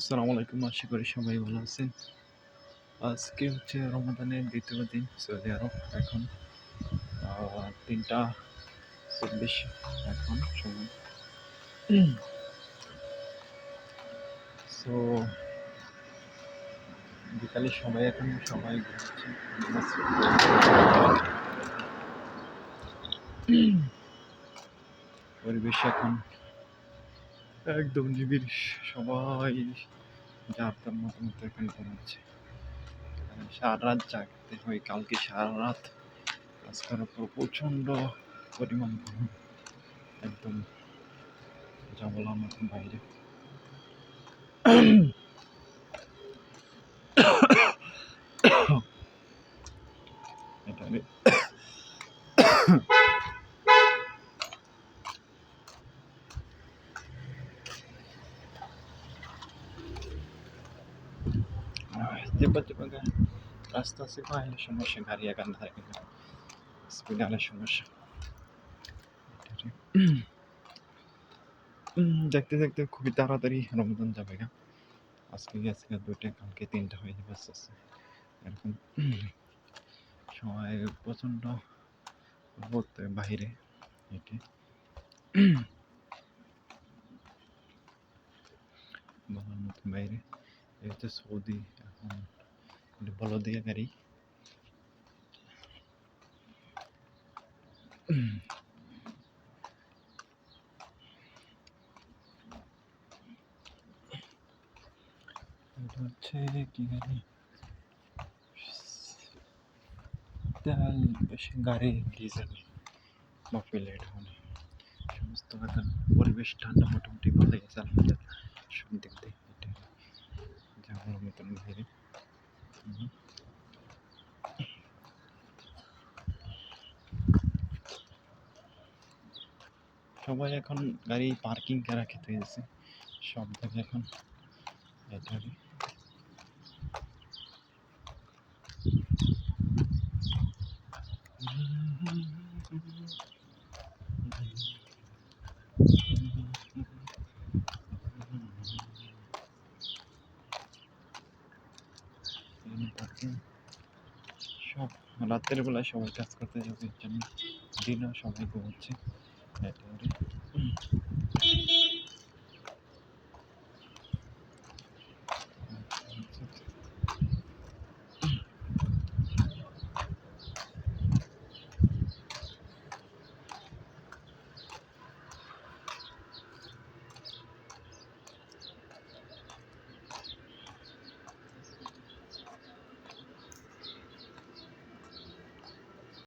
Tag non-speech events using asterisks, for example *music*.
আসসালামু আলাইকুম, আশা করি সবাই ভালো আছেন। আজকে হচ্ছে রমাদানের দ্বিতীয় দিন, সৌদি আরব। এখন তিনটা চব্বিশ এখন সময়। সো বিকালের সময় এখন সবাই পরিবেশ এখন একদম নিবিড় সবাই যার তার মতো মতো এখানে আহ, সারা রাত জাগতে হয় কালকে সারা রাত কাজ করার পর প্রচণ্ড পরিমাণ একদম যা বললাম এখন বাইরে। *coughs* এটা চেপা গা- রাস্তা আছে পাইলে সমস্যা গাড়ি ধারে কিন্তু স্পিড আলে সমস্যা দেখতে দেখতে খুবই তাড়াতাড়ি রমজান যাবে গা আজকে গেছে গা দুইটা, কালকে তিনটা হয়ে যাবে আস্তে আস্তে এরকম সময় প্রচণ্ড পড়তে বাইরে, হেঁটে। *clears throat* বলার মতো বাইরে। এই সৌদি এখন এটা বলদিয়া গাড়ি। হচ্ছে কি গাড়ি? গাড়ি মানে সমস্ত পরিবেশ ঠান্ডা মোটামুটি ভালোই আছে আলহামদুলিল্লাহ। যাওয়ার মতন হুম। সবাই এখন গাড়ি পার্কিং করা খেতে গেছে সব জায়গায় এখন পার্কিং সব রাতের বেলায় সবাই কাজ করতে যাবে এর জন্য দিনও সবাই ঘুমাচ্ছে।